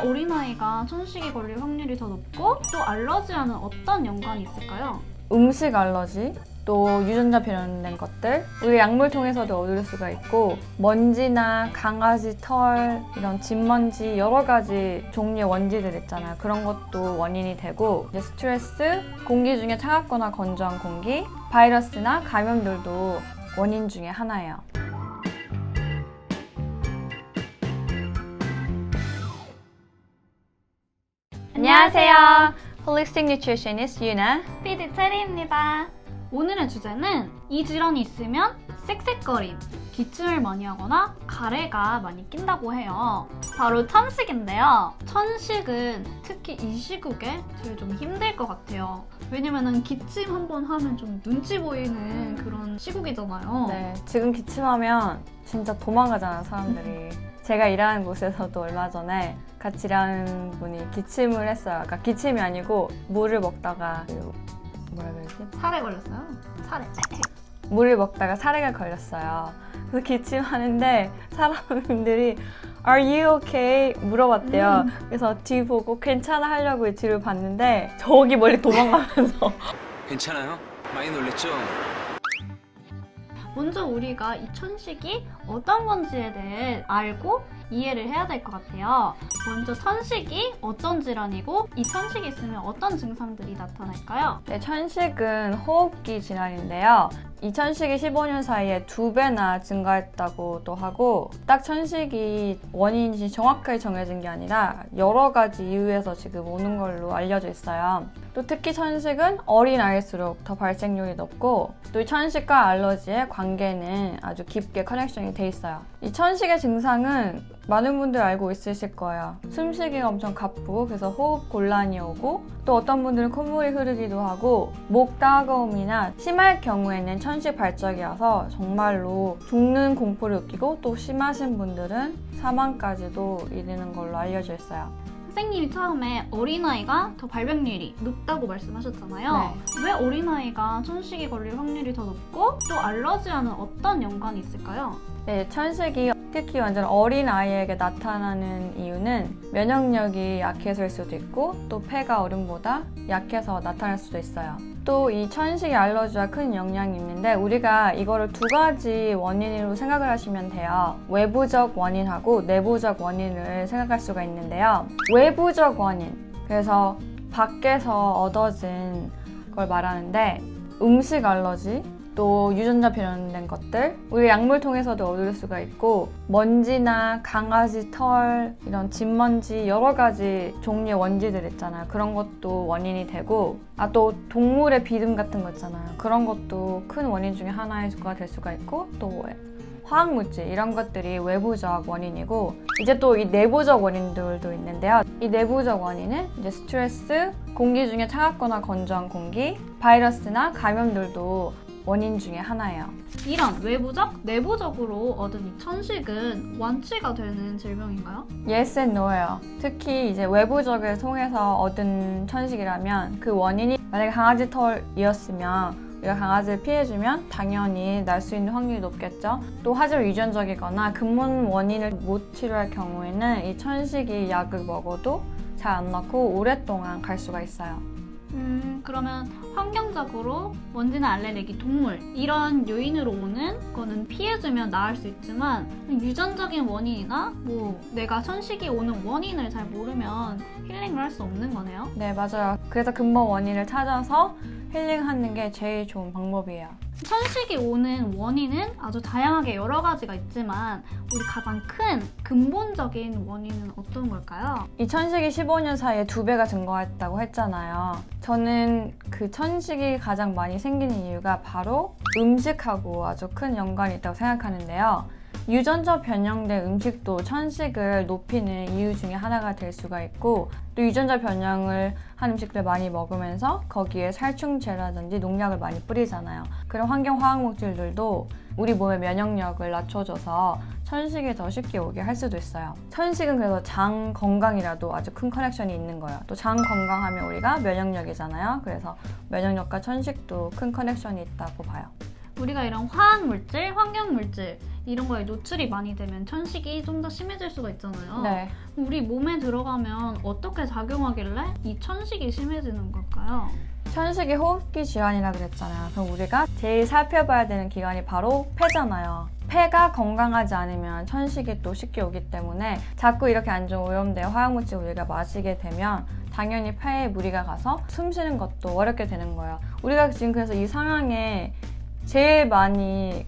어린아이가 천식이 걸릴 확률이 더 높고 또 알러지와는 어떤 연관이 있을까요? 음식 알러지, 또 유전자 변형된 것들, 우리 약물 통해서도 얻을 수가 있고 먼지나 강아지 털, 이런 집먼지 여러 가지 종류의 원지들 있잖아요. 그런 것도 원인이 되고 이제 스트레스, 공기 중에 차갑거나 건조한 공기, 바이러스나 감염들도 원인 중에 하나예요. 안녕하세요. Holistic Nutritionist 유나. 피디 체리입니다. 오늘의 주제는 이 질환이 있으면 쌕쌕거림, 기침을 많이 하거나 가래가 많이 낀다고 해요. 바로 천식인데요. 천식은 특히 이 시국에 제일 좀 힘들 것 같아요. 왜냐면은 기침 한 번 하면 좀 눈치 보이는 그런 시국이잖아요. 네, 지금 기침하면 진짜 도망가잖아요, 사람들이. 제가 일하는 곳에서도 얼마 전에 같이 일하는 분이 기침을 했어요. 그러니까 기침이 아니고 물을 먹다가 그 뭐라 그러지? 살에 걸렸어요. 살에. 물을 먹다가 사례가 걸렸어요. 그래서 기침하는데 사람들이 Are you okay? 물어봤대요. 그래서 뒤 보고 괜찮아 하려고 뒤를 봤는데 저기 멀리 도망가면서 괜찮아요? 많이 놀랬죠? 먼저 우리가 이 천식이 어떤 건지에 대해 알고 이해를 해야 될 것 같아요. 먼저 천식이 어떤 질환이고 이 천식이 있으면 어떤 증상들이 나타날까요? 네, 천식은 호흡기 질환인데요. 이 천식이 15년 사이에 두 배나 증가했다고도 하고 딱 천식이 원인이 정확하게 정해진 게 아니라 여러 가지 이유에서 지금 오는 걸로 알려져 있어요. 또 특히 천식은 어린 아이일수록 더 발생률이 높고 또 이 천식과 알러지의 관계는 아주 깊게 커넥션이 돼 있어요. 이 천식의 증상은 많은 분들 알고 있으실 거예요. 숨쉬기가 엄청 가쁘고 그래서 호흡 곤란이 오고 또 어떤 분들은 콧물이 흐르기도 하고 목 따가움이나 심할 경우에는 천식 발작이어서 정말로 죽는 공포를 느끼고 또 심하신 분들은 사망까지도 이르는 걸로 알려져 있어요. 선생님이 처음에 어린아이가 더 발병률이 높다고 말씀하셨잖아요. 네. 왜 어린아이가 천식이 걸릴 확률이 더 높고 또 알러지와는 어떤 연관이 있을까요? 네, 천식이 특히 완전 어린 아이에게 나타나는 이유는 면역력이 약해서일 수도 있고 또 폐가 어른보다 약해서 나타날 수도 있어요. 또 이 천식의 알러지와 큰 영향이 있는데 우리가 이거를 두 가지 원인으로 생각을 하시면 돼요. 외부적 원인하고 내부적 원인을 생각할 수가 있는데요. 외부적 원인. 그래서 밖에서 얻어진 걸 말하는데 음식 알러지, 또 유전자 변형된 것들 우리 약물 통해서도 얻을 수가 있고 먼지나 강아지 털 이런 집먼지 여러 가지 종류의 원지들 있잖아요. 그런 것도 원인이 되고 아 또 동물의 비듬 같은 거 있잖아요. 그런 것도 큰 원인 중에 하나가 될 수가 있고 또 화학물질 이런 것들이 외부적 원인이고 이제 또 이 내부적 원인들도 있는데요. 이 내부적 원인은 이제 스트레스, 공기 중에 차갑거나 건조한 공기, 바이러스나 감염들도 원인 중에 하나예요. 이런 외부적, 내부적으로 얻은 이 천식은 완치가 되는 질병인가요? Yes and no예요. 특히 이제 외부적을 통해서 얻은 천식이라면 그 원인이 만약에 강아지 털이었으면 우리가 강아지를 피해주면 당연히 날 수 있는 확률이 높겠죠. 또 하지만 유전적이거나 근본 원인을 못 치료할 경우에는 이 천식이 약을 먹어도 잘 안 낫고 오랫동안 갈 수가 있어요. 음, 그러면 환경적으로 먼지나 알레르기, 동물 이런 요인으로 오는 거는 피해주면 나을 수 있지만 유전적인 원인이나 뭐 내가 천식이 오는 원인을 잘 모르면 힐링을 할 수 없는 거네요. 네, 맞아요. 그래서 근본 원인을 찾아서 힐링하는 게 제일 좋은 방법이에요. 천식이 오는 원인은 아주 다양하게 여러 가지가 있지만 우리 가장 큰 근본적인 원인은 어떤 걸까요? 이 천식이 15년 사이에 두 배가 증가했다고 했잖아요. 저는 그 천식이 가장 많이 생기는 이유가 바로 음식하고 아주 큰 연관이 있다고 생각하는데요. 유전자 변형된 음식도 천식을 높이는 이유 중에 하나가 될 수가 있고 또 유전자 변형을 한 음식들 많이 먹으면서 거기에 살충제라든지 농약을 많이 뿌리잖아요. 그런 환경 화학 물질들도 우리 몸의 면역력을 낮춰줘서 천식이 더 쉽게 오게 할 수도 있어요. 천식은 그래서 장 건강이라도 아주 큰 커넥션이 있는 거예요. 또 장 건강하면 우리가 면역력이잖아요. 그래서 면역력과 천식도 큰 커넥션이 있다고 봐요. 우리가 이런 화학 물질, 환경 물질 이런 거에 노출이 많이 되면 천식이 좀 더 심해질 수가 있잖아요. 네. 우리 몸에 들어가면 어떻게 작용하길래 이 천식이 심해지는 걸까요? 천식이 호흡기 질환이라 그랬잖아요. 그럼 우리가 제일 살펴봐야 되는 기관이 바로 폐잖아요. 폐가 건강하지 않으면 천식이 또 쉽게 오기 때문에 자꾸 이렇게 안 좋은 오염된 화학물질을 우리가 마시게 되면 당연히 폐에 무리가 가서 숨 쉬는 것도 어렵게 되는 거예요. 우리가 지금 그래서 이 상황에 제일 많이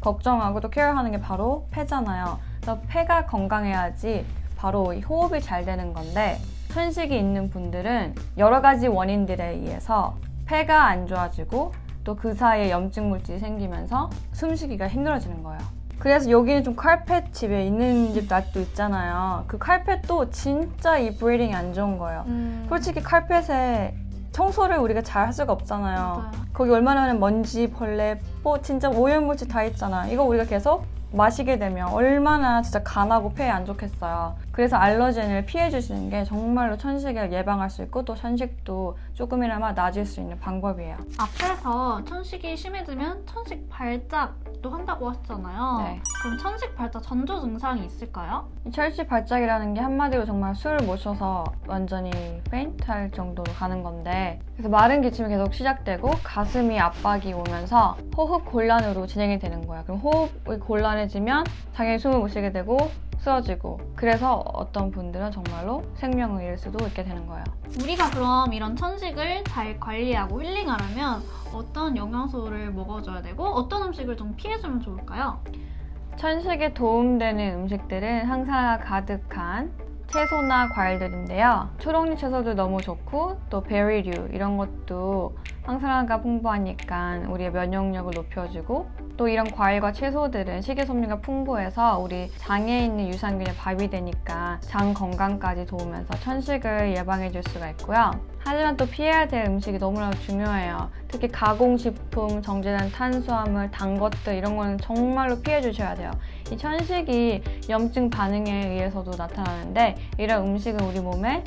걱정하고 또 케어하는 게 바로 폐잖아요. 그래서 폐가 건강해야지 바로 이 호흡이 잘 되는 건데 천식이 있는 분들은 여러 가지 원인들에 의해서 폐가 안 좋아지고 또 그 사이에 염증 물질이 생기면서 숨쉬기가 힘들어지는 거예요. 그래서 여기는 좀 칼펫 집에 있는 집 낫도 있잖아요. 그 칼펫도 진짜 이 브리딩이 안 좋은 거예요. 음, 솔직히 칼펫에 청소를 우리가 잘 할 수가 없잖아요. 맞아요. 거기 얼마나 많은 먼지, 벌레, 뭐 진짜 오염물질 다 있잖아. 이거 우리가 계속 마시게 되면 얼마나 진짜 간하고 폐에 안 좋겠어요. 그래서 알러젠을 피해 주시는 게 정말로 천식을 예방할 수 있고 또 천식도 조금이나마 나아질 수 있는 방법이에요. 앞에서 천식이 심해지면 천식 발작도 한다고 하셨잖아요. 네. 그럼 천식 발작 전조 증상이 있을까요? 이 철시 발작이라는 게 한마디로 정말 술을 못 쉬어서 완전히 페인트할 정도로 가는 건데 그래서 마른 기침이 계속 시작되고 가슴이 압박이 오면서 호흡 곤란으로 진행이 되는 거야. 그럼 호흡이 곤란해지면 당연히 숨을 못 쉬게 되고 쓰러지고 그래서 어떤 분들은 정말로 생명을 잃을 수도 있게 되는 거예요. 우리가 그럼 이런 천식을 잘 관리하고 힐링하려면 어떤 영양소를 먹어줘야 되고 어떤 음식을 좀 피해주면 좋을까요? 천식에 도움되는 음식들은 항상 가득한 채소나 과일들인데요. 초록잎 채소도 너무 좋고 또 베리류 이런 것도 항산화가 풍부하니까 우리의 면역력을 높여주고 또 이런 과일과 채소들은 식이섬유가 풍부해서 우리 장에 있는 유산균이 발휘되니까 장 건강까지 도우면서 천식을 예방해 줄 수가 있고요. 하지만 또 피해야 될 음식이 너무나 중요해요. 특히 가공식품, 정제된 탄수화물, 단 것들 이런 거는 정말로 피해 주셔야 돼요. 이 천식이 염증 반응에 의해서도 나타나는데 이런 음식은 우리 몸에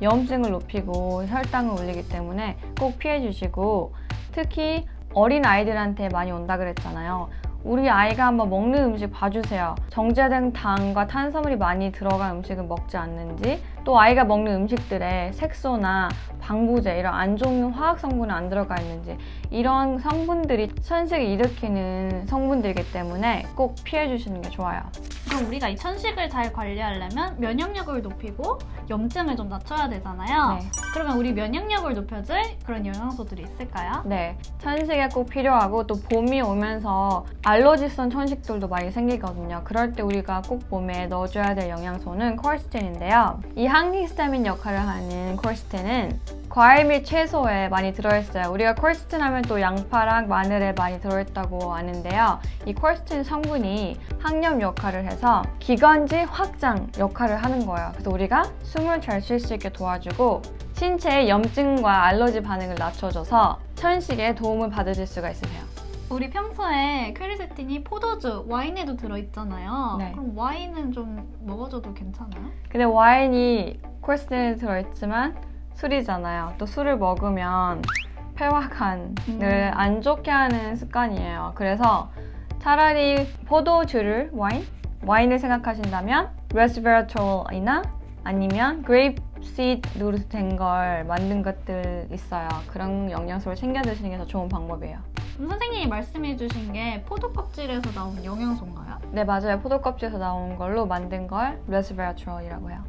염증을 높이고 혈당을 올리기 때문에 꼭 피해 주시고 특히 어린 아이들한테 많이 온다 그랬잖아요. 우리 아이가 한번 먹는 음식 봐주세요. 정제된 당과 탄수화물이 많이 들어간 음식은 먹지 않는지, 또 아이가 먹는 음식들에 색소나 방부제 이런 안 좋은 화학 성분은 안 들어가 있는지 이런 성분들이 천식을 일으키는 성분들이기 때문에 꼭 피해 주시는 게 좋아요. 그럼 우리가 이 천식을 잘 관리하려면 면역력을 높이고 염증을 좀 낮춰야 되잖아요. 네. 그러면 우리 면역력을 높여줄 그런 영양소들이 있을까요? 네, 천식에 꼭 필요하고 또 봄이 오면서 알러지성 천식들도 많이 생기거든요. 그럴 때 우리가 꼭 몸에 넣어줘야 될 영양소는 콜스틴인데요. 이 항히스타민 역할을 하는 콜스틴은 과일 및 채소에 많이 들어있어요. 우리가 콜스틴 하면 또 양파랑 마늘에 많이 들어있다고 아는데요. 이 콜스틴 성분이 항염 역할을 해서 기관지 확장 역할을 하는 거예요. 그래서 우리가 숨을 잘 쉴 수 있게 도와주고 신체의 염증과 알러지 반응을 낮춰줘서 천식에 도움을 받으실 수가 있으세요. 우리 평소에 퀘르세틴이 포도주, 와인에도 들어있잖아요. 네. 그럼 와인은 좀 먹어줘도 괜찮아요? 근데 와인이 콜스테린이 들어있지만 술이잖아요. 또 술을 먹으면 폐와 간을 음. 안 좋게 하는 습관이에요. 그래서 차라리 포도주를 와인? 와인을 생각하신다면 레스베라톨이나 아니면 그레이프 시드로 된걸 만든 것들 있어요. 그런 영양소를 챙겨 드시는 게 더 좋은 방법이에요. 그럼 선생님이 말씀해주신 게 포도 껍질에서 나온 영양소인가요? 네, 맞아요. 포도 껍질에서 나온 걸로 만든 걸 레스베라톨이라고 해요.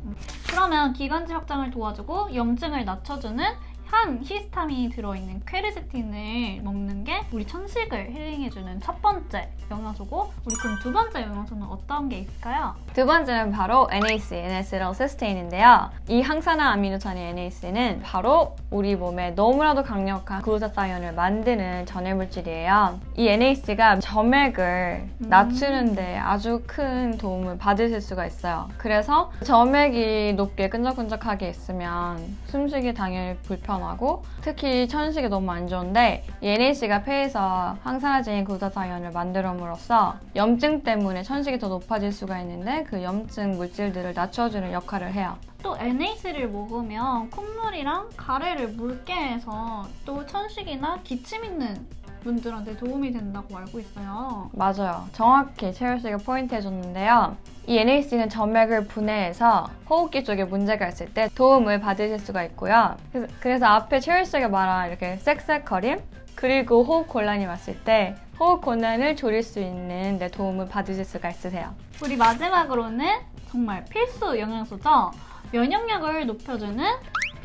그러면 기관지 확장을 도와주고 염증을 낮춰주는 한 히스타민이 들어있는 퀘르세틴을 먹는 게 우리 천식을 힐링해주는 첫 번째 영양소고 우리 그럼 두 번째 영양소는 어떤 게 있을까요? 두 번째는 바로 NAC, N-아세틸시스테인인데요. 이 항산화 아미노산인 NAC는 바로 우리 몸에 너무나도 강력한 글루타사이온을 만드는 전해 물질이에요. 이 NAC가 점액을 음. 낮추는데 아주 큰 도움을 받으실 수가 있어요. 그래서 점액이 높게 끈적끈적하게 있으면 숨쉬기 당연히 불편 하고 특히 천식이 너무 안 좋은데 이 NAC가 폐에서 항산화제인 글루타사이온을 만들어므로써 염증 때문에 천식이 더 높아질 수가 있는데 그 염증 물질들을 낮춰주는 역할을 해요. 또 NAC를 먹으면 콧물이랑 가래를 묽게 해서 또 천식이나 기침 있는 분들한테 도움이 된다고 알고 있어요. 맞아요. 정확히 채열 씨가 포인트 해줬는데요. 이 NAC는 점액을 분해해서 호흡기 쪽에 문제가 있을 때 도움을 받으실 수가 있고요. 그래서, 그래서 앞에 채열 씨가 말한 이렇게 쌕쌕거림 그리고 호흡 곤란이 왔을 때 호흡 곤란을 줄일 수 있는 데 도움을 받으실 수가 있으세요. 우리 마지막으로는 정말 필수 영양소죠. 면역력을 높여주는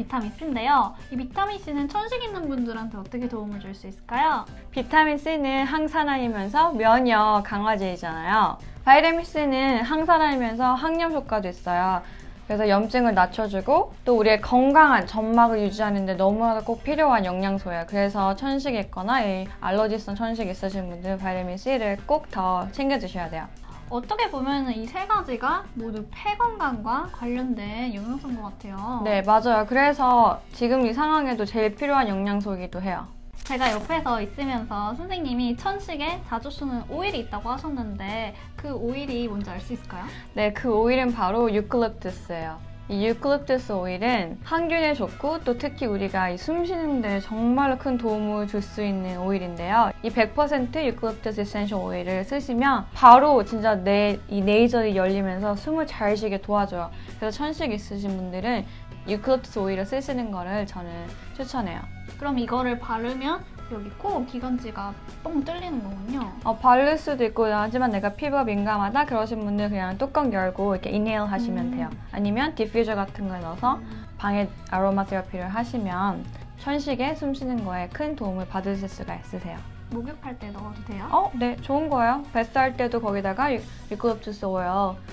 비타민 C인데요. 이 비타민 C는 천식 있는 분들한테 어떻게 도움을 줄 수 있을까요? 비타민 C는 항산화이면서 면역 강화제이잖아요. 바이타민 C는 항산화이면서 항염 효과도 있어요. 그래서 염증을 낮춰주고 또 우리의 건강한 점막을 유지하는 데 너무나도 꼭 필요한 영양소예요. 그래서 천식 있거나 이 알러지성 천식 있으신 분들 바이타민 C를 꼭 더 챙겨주셔야 돼요. 어떻게 보면 이 세 가지가 모두 폐 건강과 관련된 영양소인 것 같아요. 네, 맞아요. 그래서 지금 이 상황에도 제일 필요한 영양소이기도 해요. 제가 옆에서 있으면서 선생님이 천식에 자주 쓰는 오일이 있다고 하셨는데 그 오일이 뭔지 알 수 있을까요? 네, 그 오일은 바로 유클립투스예요. 이 유클립투스 오일은 항균에 좋고 또 특히 우리가 이숨 쉬는 데 정말로 큰 도움을 줄 수 있는 오일인데요. 이 100% 유클립투스 에센셜 오일을 쓰시면 바로 진짜 내 이 네이저리 열리면서 숨을 잘 쉬게 도와줘요. 그래서 천식 있으신 분들은 유클립투스 오일을 쓰시는 거를 저는 추천해요. 그럼 이거를 바르면 여기 코 기관지가 뻥 뚫리는 거군요. 어, 바를 수도 있고 하지만 내가 피부가 민감하다 그러신 분들 그냥 뚜껑 열고 이렇게 인헤일 하시면 음. 돼요. 아니면 디퓨저 같은 걸 넣어서 방에 아로마 테라피를 하시면 천식에 숨 쉬는 거에 큰 도움을 받으실 수가 있으세요. 목욕할 때 넣어도 돼요? 어, 네, 좋은 거예요. 뱃살 때도 거기다가 유- 유클립투스 오일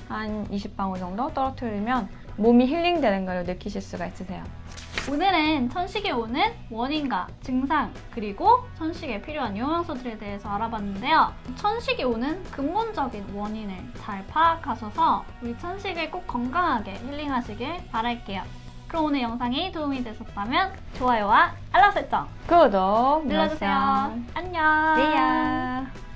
한 20방울 정도 떨어뜨리면 몸이 힐링되는 걸 느끼실 수가 있으세요. 오늘은 천식에 오는 원인과 증상 그리고 천식에 필요한 영양소들에 대해서 알아봤는데요. 천식이 오는 근본적인 원인을 잘 파악하셔서 우리 천식을 꼭 건강하게 힐링하시길 바랄게요. 그럼 오늘 영상이 도움이 되셨다면 좋아요와 알람 설정 구독 눌러주세요. 안녕. 네.